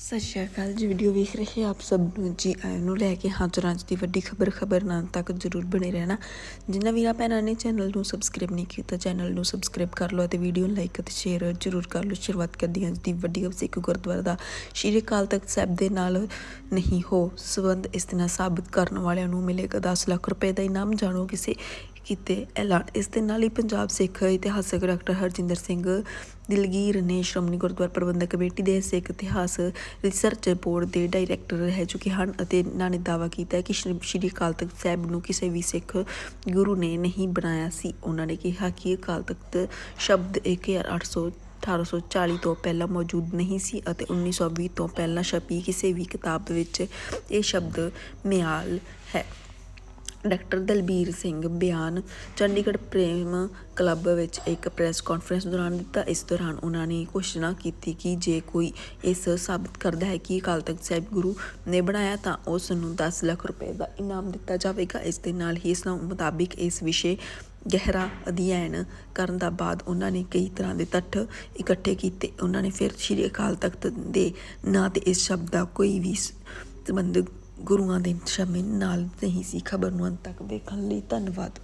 ਸਤਿ ਸ਼੍ਰੀ ਅਕਾਲ ਜੀ ਵੀਡੀਓ ਵੇਖ ਰਹੇ ਆਪ ਸਭ ਨੂੰ। ਜੀ ਆਇਆਂ ਨੂੰ ਲੈ ਕੇ ਹਾਜ਼ਰ ਅੱਜ ਦੀ ਵੱਡੀ ਖਬਰ ਖਬਰ ਨਾਲ ਤੱਕ ਜਰੂਰ ਬਣੇ ਰਹਿਣਾ। ਜਿਨ੍ਹਾਂ ਵੀਰਾਂ ਭੈਣਾਂ ਨੇ ਚੈਨਲ ਨੂੰ ਸਬਸਕ੍ਰਾਈਬ ਨਹੀਂ ਕੀਤਾ ਚੈਨਲ ਨੂੰ ਸਬਸਕ੍ਰਾਈਬ ਕਰ ਲਓ ਅਤੇ ਵੀਡੀਓ ਨੂੰ ਲਾਈਕ ਅਤੇ ਸ਼ੇਅਰ ਜਰੂਰ ਕਰ ਲਓ। ਸ਼ੁਰੂਆਤ ਕਰਦੀ ਹਾਂ ਅੱਜ ਦੀ ਵੱਡੀ ਖਬਰ। ਸਿੱਖ ਗੁਰਦੁਆਰਾ ਦਾ ਸ਼੍ਰੀ ਅਕਾਲ ਤਖਤ ਸਾਹਿਬ ਦੇ ਨਾਲ ਨਹੀਂ ਹੋ ਸਬੰਧ ਇਸ ਤਰ੍ਹਾਂ ਸਾਬਤ ਕਰਨ ਵਾਲਿਆਂ ਨੂੰ ਮਿਲੇਗਾ 10 ਲੱਖ ਰੁਪਏ ਦਾ ਇਨਾਮ। ਜਾਣੋ ਕਿਸੇ ਕੀਤੇ ਐਲਾਨ। ਇਸ ਦੇ ਨਾਲ ਹੀ ਪੰਜਾਬ ਸਿੱਖ ਇਤਿਹਾਸਕ ਡਾਕਟਰ ਹਰਜਿੰਦਰ ਸਿੰਘ, ਦਿਲਗੀਰ ਨੇ ਸ਼੍ਰੋਮਣੀ ਗੁਰਦੁਆਰਾ ਪ੍ਰਬੰਧਕ ਕਮੇਟੀ ਦੇ ਸਿੱਖ ਇਤਿਹਾਸ ਰਿਸਰਚ ਬੋਰਡ ਦੇ ਡਾਇਰੈਕਟਰ ਰਹਿ ਚੁੱਕੇ ਹਨ ਅਤੇ ਇਹਨਾਂ ਨੇ ਦਾਅਵਾ ਕੀਤਾ ਹੈ ਕਿ ਸ਼੍ਰੀ ਸ਼੍ਰੀ ਅਕਾਲ ਤਖਤ ਸਾਹਿਬ ਨੂੰ ਕਿਸੇ ਵੀ ਸਿੱਖ ਗੁਰੂ ਨੇ ਨਹੀਂ ਬਣਾਇਆ ਸੀ। ਉਹਨਾਂ ਨੇ ਕਿਹਾ ਕਿ ਅਕਾਲ ਤਖਤ ਸ਼ਬਦ 1800 1840 ਤੋਂ ਪਹਿਲਾਂ ਮੌਜੂਦ ਨਹੀਂ ਸੀ ਅਤੇ 1920 ਤੋਂ ਪਹਿਲਾਂ ਛਪੀ ਕਿਸੇ ਵੀ ਕਿਤਾਬ ਵਿੱਚ ਇਹ ਸ਼ਬਦ ਮਿਆਲ ਹੈ। ਡਾਕਟਰ ਦਲਬੀਰ ਸਿੰਘ ਬਿਆਨ ਚੰਡੀਗੜ੍ਹ ਪ੍ਰੇਮ ਕਲੱਬ ਵਿੱਚ ਇੱਕ ਪ੍ਰੈਸ ਕਾਨਫਰੰਸ ਦੌਰਾਨ ਦਿੱਤਾ। ਇਸ ਦੌਰਾਨ ਉਹਨਾਂ ਨੇ ਘੋਸ਼ਣਾ ਕੀਤੀ ਕਿ ਜੇ ਕੋਈ ਇਸ ਸਾਬਤ ਕਰਦਾ ਹੈ ਕਿ ਅਕਾਲ ਤਖਤ ਸਾਹਿਬ ਗੁਰੂ ਨੇ ਬਣਾਇਆ ਤਾਂ ਉਸ ਨੂੰ 10 ਲੱਖ ਰੁਪਏ ਦਾ ਇਨਾਮ ਦਿੱਤਾ ਜਾਵੇਗਾ। ਇਸ ਦੇ ਨਾਲ ਹੀ ਇਸ ਨਾਲ ਮੁਤਾਬਿਕ ਇਸ ਵਿਸ਼ੇ ਗਹਿਰਾ ਅਧਿਐਨ ਕਰਨ ਦਾ ਬਾਅਦ ਉਹਨਾਂ ਨੇ ਕਈ ਤਰ੍ਹਾਂ ਦੇ ਤੱਥ ਇਕੱਠੇ ਕੀਤੇ। ਉਹਨਾਂ ਨੇ ਫਿਰ ਸ਼੍ਰੀ ਅਕਾਲ ਤਖਤ ਦੇ ਨਾਂ ਤੇ ਇਸ ਸ਼ਬਦ ਦਾ ਕੋਈ ਵੀ ਸੰਬੰਧ ਗੁਰੂਆਂ ਦੇ ਸਮੇਂ ਨਾਲ ਨਹੀਂ ਸੀ ਖਬਰ ਨੂੰ ਅੰਤ ਤੱਕ ਦੇਖਣ ਲਈ ਧੰਨਵਾਦ।